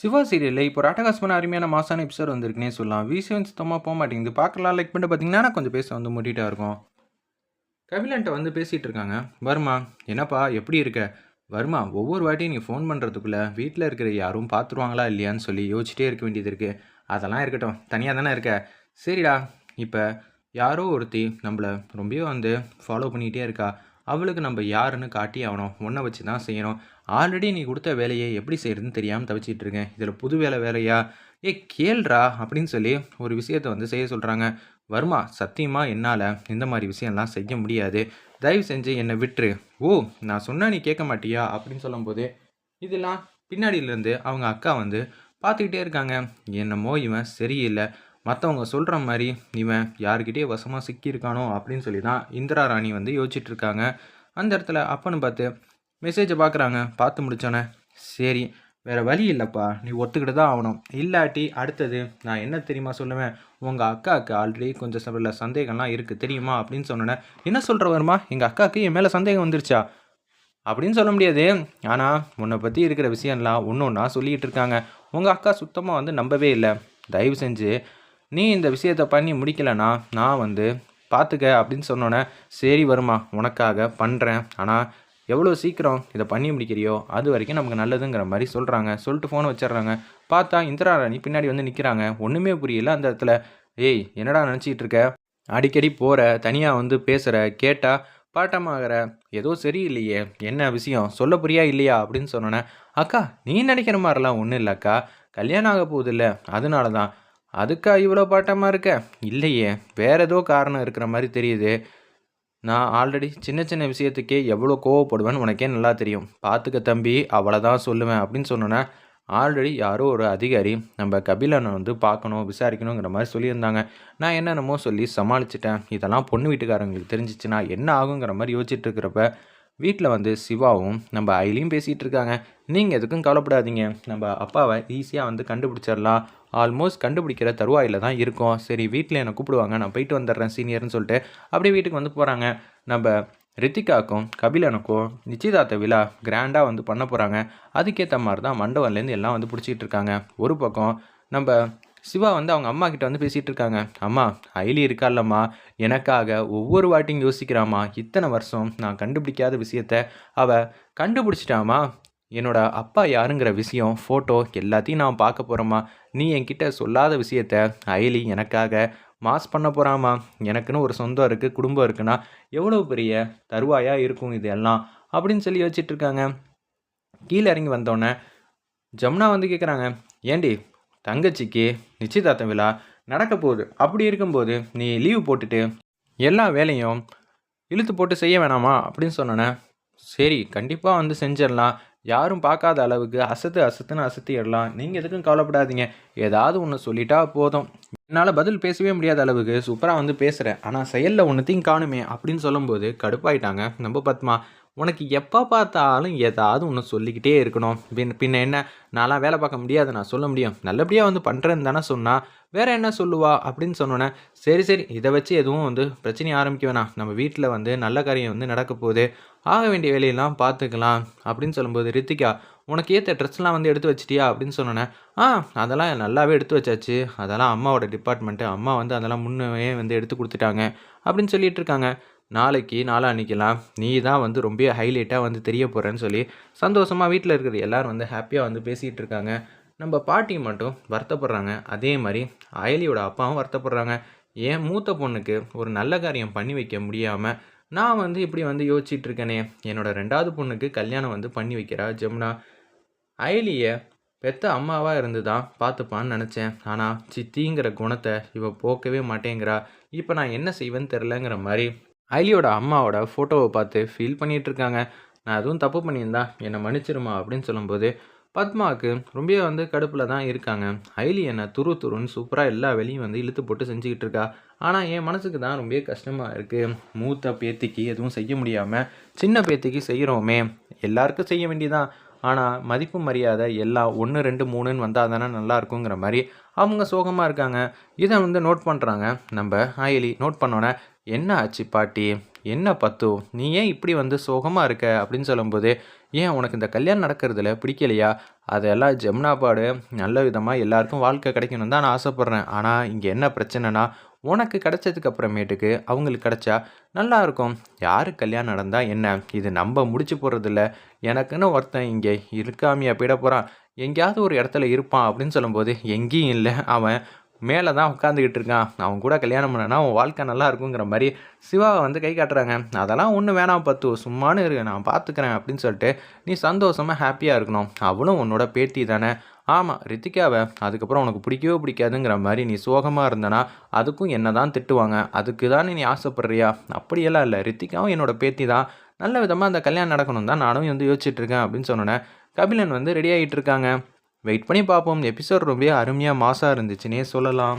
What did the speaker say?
சிவா சீரியலில் இப்போ ஒரு அருமையான மாசான எபிசோட் வந்திருக்குனே சொல்லலாம். வீசியம் சுத்தமாக போக மாட்டேங்குது. பார்க்கலாம். லைக் பண்ணிட்டு பார்த்தீங்கன்னா கொஞ்சம் பேச வந்து மூட்டிகிட்டா இருக்கும். கபிலன்ட்ட வந்து பேசிகிட்டு இருக்காங்க. வருமா என்னப்பா எப்படி இருக்க? வருமா ஒவ்வொரு வாட்டியும் நீ ஃபோன் பண்ணுறதுக்குள்ளே வீட்டில் இருக்கிற யாரும் பார்த்துருவாங்களா இல்லையான்னு சொல்லி யோசிச்சிட்டே இருக்க வேண்டியது இருக்குது அதெல்லாம் இருக்கட்டும். தனியாக தானே இருக்க. சரிடா. இப்போ யாரோ ஒருத்தி நம்மளை ரொம்பவே வந்து ஃபாலோ பண்ணிகிட்டே இருக்கா. அவளுக்கு நம்ம யாருன்னு காட்டி ஆகணும். ஒன்றை வச்சு தான் செய்யணும். ஆல்ரெடி நீ கொடுத்த வேலையை எப்படி செய்கிறதுன்னு தெரியாமல் தவிச்சிட்டு இருக்கேன் இதில் புது வேலை வேலையா? ஏ கேள்றா அப்படின்னு சொல்லி ஒரு விஷயத்தை வந்து செய்ய சொல்கிறாங்க வருமா சத்தியமாக என்னால் இந்த மாதிரி விஷயம்லாம் செய்ய முடியாது. தயவு செஞ்சு என்னை விட்டுரு. ஓ நான் சொன்னால் நீ கேட்க மாட்டியா? அப்படின்னு சொல்லும்போது இதெல்லாம் பின்னாடியிலேருந்து அவங்க அக்கா வந்து பார்த்துக்கிட்டே இருக்காங்க. என்னமோ இவன் சரியில்லை. மற்றவங்க சொல்கிற மாதிரி இவன் யாருக்கிட்டே வசமாக சிக்கியிருக்கானோ அப்படின்னு சொல்லி தான் இந்திரா ராணி வந்து யோசிச்சுட்ருக்காங்க அந்த இடத்துல அப்பன்னு பார்த்து மெசேஜை பார்க்குறாங்க பார்த்து முடிச்சோன்னே சரி வேறு வழி இல்லைப்பா. நீ ஒத்துக்கிட்டு தான் ஆகணும் இல்லாட்டி அடுத்தது நான் என்ன தெரியுமா சொல்லுவேன்? உங்கள் அக்காவுக்கு ஆல்ரெடி கொஞ்சம் சில சந்தேகம்லாம் இருக்குது தெரியுமா? அப்படின்னு சொன்னோன்னே என்ன சொல்கிற வருமா? எங்கள் அக்காவுக்கு என் மேலே சந்தேகம் வந்துருச்சா? அப்படின்னு சொல்ல முடியாது. ஆனால் உன்னை பற்றி இருக்கிற விஷயம்லாம் ஒன்று ஒன்றா சொல்லிகிட்டு இருக்காங்க. உங்கள் அக்கா சுத்தமாக வந்து நம்பவே இல்லை. தயவு செஞ்சு நீ இந்த விஷயத்தை பண்ணி முடிக்கலைன்னா நான் வந்து பார்த்துக்க. அப்படின்னு சொன்னோன்னே சரி வருமா உனக்காக பண்ணுறேன் ஆனால் எவ்வளோ சீக்கிரம் இதை பண்ணி முடிக்கிறியோ அது வரைக்கும் நமக்கு நல்லதுங்கிற மாதிரி சொல்கிறாங்க சொல்லிட்டு ஃபோன் வச்சிடுறாங்க. பார்த்தா இந்திரா ராணி பின்னாடி வந்து நிற்கிறாங்க ஒன்றுமே புரியல அந்த இடத்துல. ஏய் என்னடா நினச்சிக்கிட்டு இருக்க? அடிக்கடி போகிற தனியாக வந்து பேசுகிற கேட்டால் பாட்டமாகிற ஏதோ சரியில்லையே என்ன விஷயம்? சொல்ல புரியா இல்லையா? அப்படின்னு சொன்னோன்னே அக்கா நீ நினைக்கிற மாதிரிலாம் ஒன்றும் இல்லைக்கா கல்யாணம் ஆக போகுதில்ல. அதனால தான் அதுக்கா இவ்வளோ பாட்டமாக இருக்க? இல்லையே. வேற ஏதோ காரணம் இருக்கிற மாதிரி தெரியுது. நான் ஆல்ரெடி சின்ன சின்ன விஷயத்துக்கே எவ்வளோ கோவப்படுவேன்னு உனக்கே நல்லா தெரியும். பார்த்துக்க தம்பி அவ்வளோதான் சொல்லுவேன் அப்படின்னு சொன்னோன்னே ஆல்ரெடி யாரோ ஒரு அதிகாரி நம்ம கபிலனை வந்து பார்க்கணும் விசாரிக்கணுங்கிற மாதிரி சொல்லியிருந்தாங்க. நான் என்னென்னமோ சொல்லி சமாளிச்சிட்டேன். இதெல்லாம் பொண்ணு வீட்டுக்காரங்களுக்கு தெரிஞ்சிச்சுன்னா என்ன ஆகுங்கிற மாதிரி யோசிச்சுட்டு இருக்கிறப்ப வீட்டில் வந்து சிவாவும் நம்ம ஐலியும் பேசிகிட்டு இருக்காங்க நீங்கள் எதுக்கும் கவலைப்படாதீங்க. நம்ம அப்பாவை ஈஸியாக வந்து கண்டுபிடிச்சிடலாம். ஆல்மோஸ்ட் கண்டுபிடிக்கிற தருவாயில் தான் இருக்கோம். சரி வீட்டில் என்னை கூப்பிடுவாங்க. நான் போயிட்டு வந்துடுறேன் சீனியர்னு சொல்லிட்டு. அப்படியே வீட்டுக்கு வந்து போகிறாங்க நம்ம ரித்திகாக்கும் கபிலனுக்கும் நிச்சயதார்த்த விழா கிராண்டாக வந்து பண்ண போகிறாங்க அதுக்கேற்ற மாதிரி தான் மண்டபம்லேருந்து எல்லாம் வந்து பிடிச்சிக்கிட்டு இருக்காங்க ஒரு பக்கம் நம்ம சிவா வந்து அவங்க அம்மா கிட்ட வந்து பேசிகிட்டு இருக்காங்க. அம்மா ஐலி இருக்கால்லம்மா எனக்காக ஒவ்வொரு வாட்டியும் யோசிக்கிறாம்மா. இத்தனை வருஷம் நான் கண்டுபிடிக்காத விஷயத்த அவ கண்டுபிடிச்சிட்டாமா என்னோட அப்பா யாருங்கிற விஷயம் ஃபோட்டோ எல்லாத்தையும் நான் பார்க்க போகிறோம்மா நீ என்கிட்ட சொல்லாத விஷயத்த ஐலி எனக்காக மாஸ் பண்ண போகிறாமா எனக்குன்னு ஒரு சொந்தம் இருக்குது குடும்பம் இருக்குன்னா எவ்வளோ பெரிய தருவாயாக இருக்கும் இது எல்லாம் அப்படின்னு சொல்லி வச்சிட்ருக்காங்க கீழே இறங்கி வந்தோடனே ஜமுனா வந்து கேட்குறாங்க ஏண்டி தங்கச்சிக்கு நிச்சயதார்த்த விழா நடக்க போகுது. அப்படி இருக்கும்போது நீ லீவு போட்டுட்டு எல்லா வேலையும் இழுத்து போட்டு செய்ய வேணாமா? அப்படின்னு சொன்னோன்னே சரி கண்டிப்பாக வந்து செஞ்சிடலாம். யாரும் பார்க்காத அளவுக்கு அசத்து அசத்துன்னு அசத்திடலாம். நீங்கள் எதுக்கும் கவலைப்படாதீங்க. ஏதாவது ஒன்று சொல்லிட்டா போதும். என்னால் பதில் பேசவே முடியாத அளவுக்கு சூப்பராக வந்து பேசுகிறேன் ஆனால் செயலில் ஒன்றுத்தையும் காணுமே அப்படின்னு சொல்லும்போது கடுப்பாயிட்டாங்க நம்ம பத்மா. உனக்கு எப்போ பார்த்தாலும் ஏதாவது ஒன்று சொல்லிக்கிட்டே இருக்கணும். பின் பின்ன என்ன? நான்லாம் வேலை பார்க்க முடியாது. நான் சொல்ல முடியும். நல்லபடியாக வந்து பண்ணுறேன்னு தானே சொன்னால் வேற என்ன சொல்லுவா? அப்படின்னு சொன்னோன்னே சரி சரி இதை வச்சு எதுவும் வந்து பிரச்சனையை ஆரம்பிக்க வேணாம். நம்ம வீட்டில் வந்து நல்ல காரியம் வந்து நடக்க போகுது. ஆக வேண்டிய வேலையெல்லாம் பார்த்துக்கலாம் அப்படின்னு சொல்லும்போது ரித்திகா உனக்கு ஏற்ற ட்ரெஸ்லாம் வந்து எடுத்து வச்சிட்டியா? அப்படின்னு சொன்னோன்னே ஆ அதெல்லாம் நல்லாவே எடுத்து வச்சாச்சு. அதெல்லாம் அம்மாவோட டிபார்ட்மெண்ட்டு அம்மா வந்து அதெல்லாம் முன்னே வந்து எடுத்து கொடுத்துட்டாங்க அப்படின்னு சொல்லிட்டு இருக்காங்க. நாளைக்கு நாளான்னைக்கெல்லாம் நீ தான் வந்து ரொம்ப ஹைலைட்டாக வந்து தெரிய போகிறேன்னு சொல்லி சந்தோஷமாக வீட்டில் இருக்கிற எல்லோரும் வந்து ஹாப்பியாக வந்து பேசிகிட்டு இருக்காங்க. நம்ம பாட்டி மட்டும் வருத்தப்படுறாங்க. அதே மாதிரி அயலியோட அப்பாவும் வருத்தப்படுறாங்க. என் மூத்த பொண்ணுக்கு ஒரு நல்ல காரியம் பண்ணி வைக்க முடியாமல் நான் வந்து இப்படி வந்து யோசிச்சுட்டு இருக்கேனே. என்னோட ரெண்டாவது பொண்ணுக்கு கல்யாணம் வந்து பண்ணி வைக்கிறா ஜமுனா. அயலியை பெத்த அம்மாவாக இருந்து தான் பார்த்துப்பான்னு நினச்சேன். ஆனால் சித்திங்கிற குணத்தை இவ போக்கவே மாட்டேங்கிறா. இப்போ நான் என்ன செய்வேன்னு தெரிலங்கிற மாதிரி ஐலியோட அம்மாவோட ஃபோட்டோவை பார்த்து ஃபீல் பண்ணிகிட்டு இருக்காங்க நான் அதுவும் தப்பு பண்ணியிருந்தா என்னை மன்னிச்சிருமா அப்படின்னு சொல்லும்போது பத்மாவுக்கு ரொம்ப வந்து கடுப்பில் தான் இருக்காங்க. ஐலி என்னை துரு துருன்னு சூப்பராக எல்லா வேலையும் வந்து இழுத்து போட்டு செஞ்சுக்கிட்டு இருக்கா. ஆனால் என் மனசுக்கு தான் ரொம்ப கஷ்டமாக இருக்குது மூத்த பேத்திக்கு எதுவும் செய்ய முடியாமல் சின்ன பேத்திக்கு செய்கிறோமே எல்லாருக்கும் செய்ய வேண்டியதான் ஆனால் மதிப்பு மரியாதை எல்லாம் ஒன்று ரெண்டு மூணுன்னு வந்தால் தானே நல்லா இருக்குங்கிற மாதிரி அவங்க சோகமாக இருக்காங்க. இதை வந்து நோட் பண்ணுறாங்க நம்ம ஆயிலி நோட் பண்ணோன்னே என்ன ஆச்சு பாட்டி? என்ன பத்து? நீ ஏன் இப்படி வந்து சோகமாக இருக்க? அப்படின்னு சொல்லும்போது ஏன் உனக்கு இந்த கல்யாணம் நடக்கிறதுல பிடிக்கலையா? அதெல்லாம் ஜெம்னா பாடு. நல்ல விதமாக எல்லாருக்கும் வாழ்க்கை கிடைக்கணும் தான் நான் ஆசைப்பட்றேன். ஆனால் இங்கே என்ன பிரச்சனைனா உனக்கு கிடைச்சதுக்கு அப்புறமேட்டுக்கு அவங்களுக்கு கிடைச்சா நல்லா இருக்கும். யாருக்கு கல்யாணம் நடந்தால் என்ன? இது நம்ம முடிச்சு போகிறதில்ல எனக்குன்னு ஒருத்தன் இங்கே இருக்காமையா போயிட போகிறான் எங்கேயாவது ஒரு இடத்துல இருப்பான் அப்படின்னு சொல்லும்போது எங்கேயும் இல்லை. அவன் மேலே தான் உட்காந்துக்கிட்டு இருக்கான். அவன் கூட கல்யாணம் பண்ணனா அவன் வாழ்க்கை நல்லா இருக்குங்கிற மாதிரி சிவாவை வந்து கை காட்டுறாங்க. அதெல்லாம் ஒன்று வேணாம் பத்து. சும்மானு இருக்கு நான் பார்த்துக்கிறேன் அப்படின்னு சொல்லிட்டு நீ சந்தோஷமாக ஹாப்பியாக இருக்கணும். அவளும் உன்னோட பேத்தி தானே. ஆமாம் ரித்திகாவை அதுக்கப்புறம் உனக்கு பிடிக்கவே பிடிக்காதுங்கிற மாதிரி நீ சோகமாக இருந்தனா அதுக்கும் என்ன தான் திட்டுவாங்க. அதுக்கு தானே நீ ஆசைப்படுறியா? அப்படியெல்லாம் இல்லை. ரித்திகாவும் என்னோட பேத்தி தான். நல்ல விதமாக அந்த கல்யாணம் நடக்கணும் தான் நானும் வந்து யோசிச்சுட்ருக்கேன் அப்படின்னு சொன்னோன்னே கபிலன் வந்து ரெடி ஆகிட்டு இருக்காங்க. வெயிட் பண்ணி பார்ப்போம். எபிசோட் ரொம்ப அருமையாக மாசாக இருந்துச்சுன்னே சொல்லலாம்.